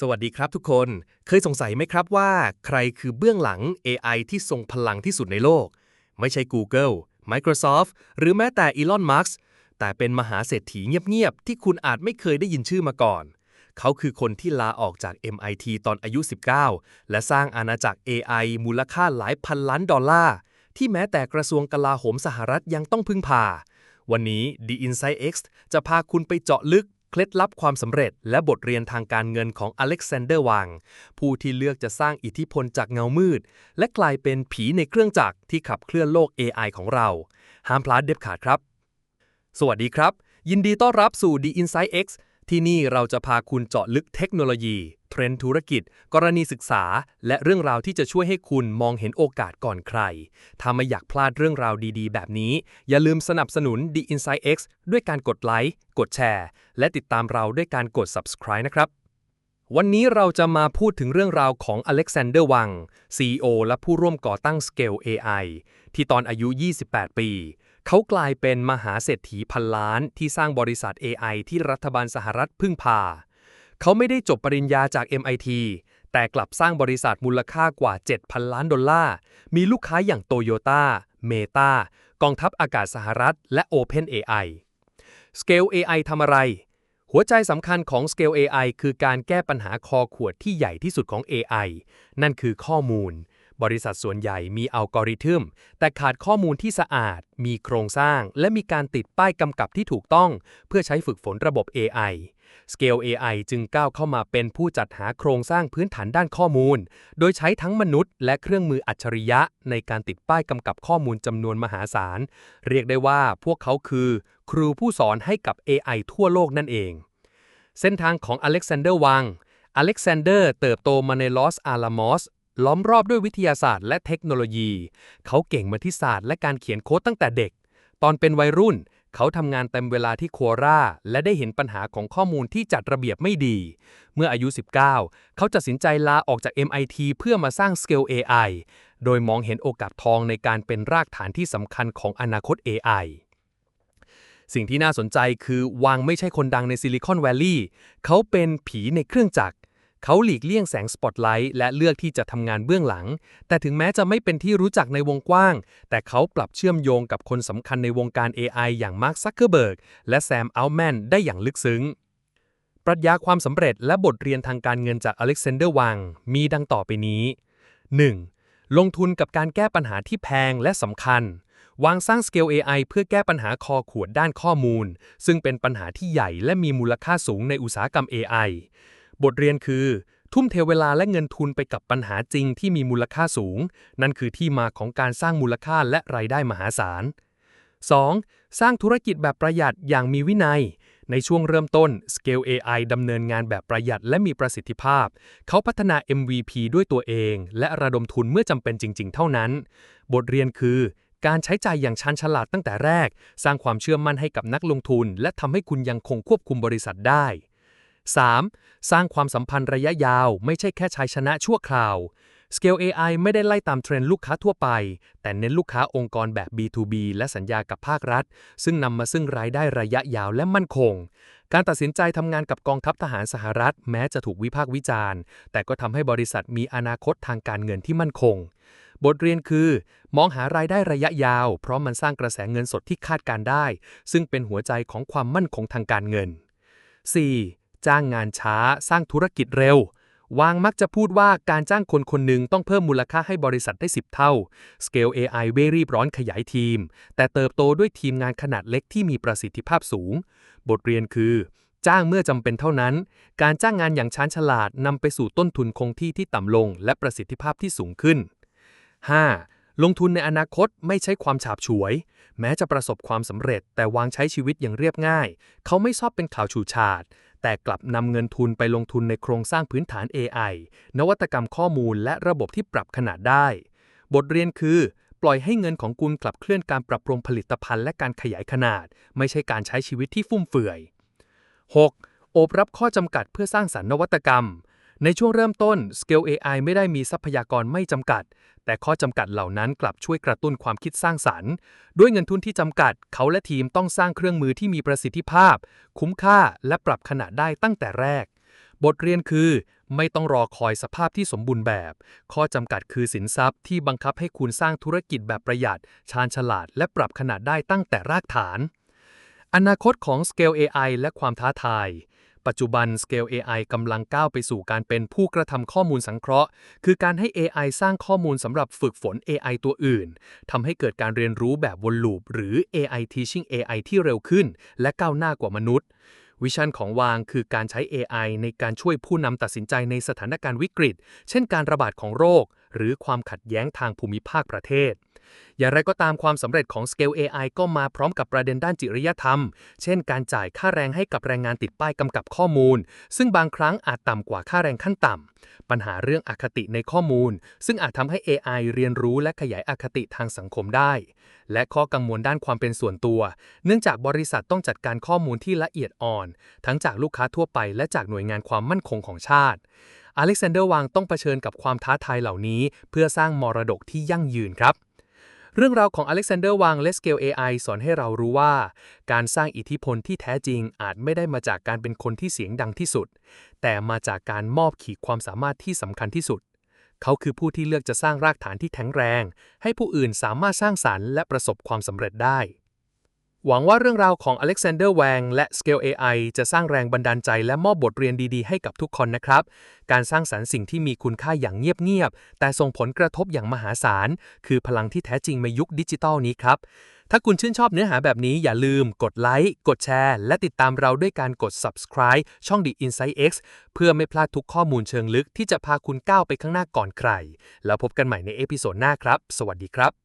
สวัสดีครับทุกคน เคยสงสัยไหมครับว่า ใครคือเบื้องหลัง AI ที่ทรงพลังที่สุดในโลก ไม่ใช่ Google Microsoft หรือแม้แต่ Elon Musk แต่เป็นมหาเศรษฐีเงียบๆ ที่คุณอาจไม่เคยได้ยินชื่อมาก่อน เขาคือคนที่ลาออกจาก MIT ตอนอายุ 19 และสร้างอาณาจักร AI มูลค่าหลายพันล้านดอลลาร์ ที่แม้แต่กระทรวงกลาโหมสหรัฐยังต้องพึ่งพา วันนี้ The Insight X จะพาคุณไปเจาะลึก เคล็ดลับความสำเร็จและบทเรียนทางการเงินของอเล็กซานเดอร์วัง ผู้ที่เลือกจะสร้างอิทธิพลจากเงามืด และกลายเป็นผีในเครื่องจักรที่ขับเคลื่อนโลก AI ของเรา ห้ามพลาดเด็ดขาดครับ สวัสดีครับ ยินดีต้อนรับสู่ The Insight X ที่นี่เราจะพาคุณเจาะลึกเทคโนโลยี เทรนด์ธุรกิจ กรณีศึกษา และเรื่องราวที่จะช่วยให้คุณมองเห็นโอกาสก่อนใคร ถ้าไม่อยากพลาดเรื่องราวดีๆ แบบนี้ อย่าลืมสนับสนุน The Insight X ด้วยการกดไลค์ กดแชร์ และติดตามเราด้วยการกด subscribe นะครับ วันนี้เราจะมาพูดถึงเรื่องราวของอเล็กซานเดอร์วัง CEO และผู้ร่วมก่อตั้ง Scale AI ที่ตอนอายุ 28 ปี เขากลายเป็นมหาเศรษฐีพันล้านที่สร้างบริษัท AI ที่รัฐบาลสหรัฐพึ่งพา เขาไม่ได้จบปริญญาจาก MIT แต่กลับสร้างบริษัทมูลค่ากว่า 7,000 ล้านดอลลาร์ มีลูกค้าอย่างโตโยต้าเมตากองทัพอากาศสหรัฐ และ OpenAI Scale AI ทำอะไร หัวใจสำคัญของ Scale AI คือการแก้ปัญหาคอขวดที่ใหญ่ที่สุดของ AI นั่นคือข้อมูล บริษัทส่วนใหญ่มีอัลกอริทึม แต่ขาดข้อมูลที่สะอาด มีโครงสร้าง และมีการติดป้ายกำกับที่ถูกต้อง เพื่อใช้ฝึกฝนระบบ AI Scale AI จึงก้าวเข้ามาเป็นผู้จัดหาโครงสร้างพื้นฐานด้านข้อมูล โดยใช้ทั้งมนุษย์และเครื่องมืออัจฉริยะ ในการติดป้ายกำกับข้อมูลจำนวนมหาศาล เรียกได้ว่าพวกเขาคือ ครูผู้สอนให้กับ AI ทั่วโลกนั่นเอง เส้นทางของอเล็กซานเดอร์วัง อเล็กซานเดอร์เติบโตมาในลอสอาลามอส ล้อมรอบด้วยวิทยาศาสตร์และเทคโนโลยี เขาเก่งมาที่ศาสตร์และการเขียนโค้ดตั้งแต่เด็ก ตอนเป็นวัยรุ่น เขาทำงานเต็มเวลาที่คัวราและได้เห็นปัญหาของข้อมูลที่จัดระเบียบไม่ดี เมื่ออายุ 19 เขาตัดสินใจลาออกจาก MIT เพื่อมาสร้าง Scale AI โดยมองเห็นโอกาสทองในการเป็นรากฐานที่สำคัญของอนาคต AI สิ่งที่น่าสนใจคือวางไม่ใช่คนดังในซิลิคอนแวลลีย์เขาเป็นผีในเครื่องจักร เขาหลีกเลี่ยงแสงสปอตไลท์และเลือกที่จะทำงานเบื้องหลัง แต่ถึงแม้จะไม่เป็นที่รู้จักในวงกว้าง แต่เขาปรับเชื่อมโยงกับคนสำคัญในวงการ AI อย่างมาร์คซักเคอร์เบิร์กและแซมอัลแมนได้อย่างลึกซึ้ง ปรัชญาความสำเร็จและบทเรียนทางการเงินจากอเล็กซานเดอร์วัง มีดังต่อไปนี้ 1. ลงทุนกับการแก้ปัญหาที่แพงและสำคัญวางสร้าง Scale AI เพื่อแก้ปัญหาคอขวดด้านข้อมูล ซึ่งเป็นปัญหาที่ใหญ่และมีมูลค่าสูงในอุตสาหกรรม AI บทเรียนคือ ทุ่มเทเวลาและเงินทุนไปกับปัญหาจริงที่มีมูลค่าสูง นั่นคือที่มาของการสร้างมูลค่าและรายได้มหาศาล 2. สร้างธุรกิจแบบประหยัดอย่างมีวินัย ในช่วงเริ่มต้น Scale AI ดำเนินงานแบบประหยัดและมีประสิทธิภาพ เขาพัฒนา MVP ด้วยตัวเอง และระดมทุนเมื่อจำเป็นจริง ๆ เท่านั้น บทเรียนคือ การใช้จ่ายอย่างชันฉลาดตั้งแต่แรก สร้างความเชื่อมั่นให้กับนักลงทุน และทำให้คุณยังคงควบคุมบริษัทได้ 3. สร้างความสัมพันธ์ระยะยาว ไม่ใช่แค่ชัยชนะชั่วคราว Scale AI ไม่ได้ไล่ตามเทรนด์ลูกค้าทั่วไป แต่เน้นลูกค้าองค์กรแบบ B2B และสัญญากับภาครัฐ ซึ่งนำมาซึ่งรายได้ระยะยาวและมั่นคง การตัดสินใจทำงานกับกองทัพทหารสหรัฐ แม้จะถูกวิพากษ์วิจารณ์ แต่ก็ทำให้บริษัทมีอนาคตทางการเงินที่มั่นคง บทเรียนคือ มองหารายได้ระยะยาว เพราะมันสร้างกระแสเงินสดที่คาดการได้ ซึ่งเป็นหัวใจของความมั่นคงทางการเงิน 4. จ้างงานช้า สร้างธุรกิจเร็ว วางมักจะพูดว่าการจ้างคนคนหนึ่งต้องเพิ่มมูลค่าให้บริษัทได้ 10 เท่า Scale AI เวรีบร้อนขยายทีม แต่เติบโตด้วยทีมงานขนาดเล็กที่มีประสิทธิภาพสูง บทเรียนคือ จ้างเมื่อจำเป็นเท่านั้น การจ้างงานอย่างชาญฉลาดนำไปสู่ต้นทุนคงที่ที่ต่ำลง และประสิทธิภาพที่สูงขึ้น 5. ลงทุนในอนาคตไม่ใช่ความฉาบฉวย แม้จะประสบความสำเร็จ แต่วางใช้ชีวิตอย่างเรียบง่าย เขาไม่ชอบเป็นข่าวฉูดฉาด แต่กลับนำเงินทุนไปลงทุนในโครงสร้างพื้นฐาน AI นวัตกรรมข้อมูลและระบบที่ปรับขนาดได้ บทเรียนคือ ปล่อยให้เงินของคุณกลับเคลื่อนการปรับปรุงผลิตภัณฑ์และการขยายขนาด ไม่ใช่การใช้ชีวิตที่ฟุ่มเฟือย 6. โอบรับข้อจำกัดเพื่อสร้างสรรค์นวัตกรรม ในช่วงเริ่มต้น Scale AI ไม่ได้มีทรัพยากรไม่จำกัด แต่ข้อจำกัดเหล่านั้นกลับช่วยกระตุ้นความคิดสร้างสรรค์ ด้วยเงินทุนที่จำกัด เขาและทีมต้องสร้างเครื่องมือที่มีประสิทธิภาพ คุ้มค่าและปรับขนาดได้ตั้งแต่แรก บทเรียนคือ ไม่ต้องรอคอยสภาพที่สมบูรณ์แบบ ข้อจำกัดคือสินทรัพย์ที่บังคับให้คุณสร้างธุรกิจแบบประหยัด ชาญฉลาด และปรับขนาดได้ตั้งแต่รากฐาน อนาคตของ Scale AI และความท้าทาย ปัจจุบัน Scale AI กำลังก้าวไปสู่การเป็นผู้กระทำข้อมูลสังเคราะห์ คือการให้ AI สร้างข้อมูลสำหรับฝึกฝน AI ตัวอื่นทำให้เกิดการเรียนรู้แบบวนลูป หรือ AI Teaching AI ที่เร็วขึ้น และก้าวหน้ากว่ามนุษย์วิชั่นของวางคือการใช้ AI ในการช่วยผู้นำตัดสินใจในสถานการณ์วิกฤต เช่นการระบาดของโรค หรือความขัดแย้งทางภูมิภาคประเทศ อย่างไรก็ตามความสำเร็จของ Scale AI ก็มาพร้อมกับประเด็นด้านจริยธรรม เช่น การจ่ายค่าแรงให้กับแรงงานติดป้ายกำกับข้อมูล ซึ่งบางครั้งอาจต่ำกว่าค่าแรงขั้นต่ำ ปัญหาเรื่องอคติในข้อมูล ซึ่งอาจทำให้ AI เรียนรู้และขยายอคติทางสังคมได้ และข้อกังวลด้านความเป็นส่วนตัว เนื่องจากบริษัทต้องจัดการข้อมูลที่ละเอียดอ่อน ทั้งจากลูกค้าทั่วไปและจากหน่วยงานความมั่นคงของชาติ อเล็กซานเดอร์วางต้องเผชิญกับความท้าทายเหล่านี้ เพื่อสร้างมรดกที่ยั่งยืนครับ เรื่องราวของอเล็กซานเดอร์วางและ Scale AI สอนให้เรารู้ว่า การสร้างอิทธิพลที่แท้จริงอาจไม่ได้มาจากการเป็นคนที่เสียงดังที่สุด แต่มาจากการมอบขีดความสามารถที่สำคัญที่สุด เขาคือผู้ที่เลือกจะสร้างรากฐานที่แข็งแรง ให้ผู้อื่นสามารถสร้างสารรค์และประสบความสำเร็จได้ หวังว่าเรื่องราวของอเล็กซานเดอร์แวงและ Scale AI จะสร้างแรงบันดาลใจและมอบบทเรียนดีๆ ให้กับทุกคนนะครับ การสร้างสรรค์สิ่งที่มีคุณค่าอย่างเงียบ ๆ แต่ส่งผลกระทบอย่างมหาศาล คือพลังที่แท้จริงในยุคดิจิทัลนี้ครับ ถ้าคุณชื่นชอบเนื้อหาแบบนี้อย่าลืมกดไลค์ กดแชร์ และติดตามเราด้วยการกด subscribe ช่อง The Insight X เพื่อไม่พลาดทุกข้อมูลเชิงลึกที่จะพาคุณก้าวไปข้างหน้าก่อนใคร แล้วพบกันใหม่ในเอพิโซดหน้าครับ สวัสดีครับ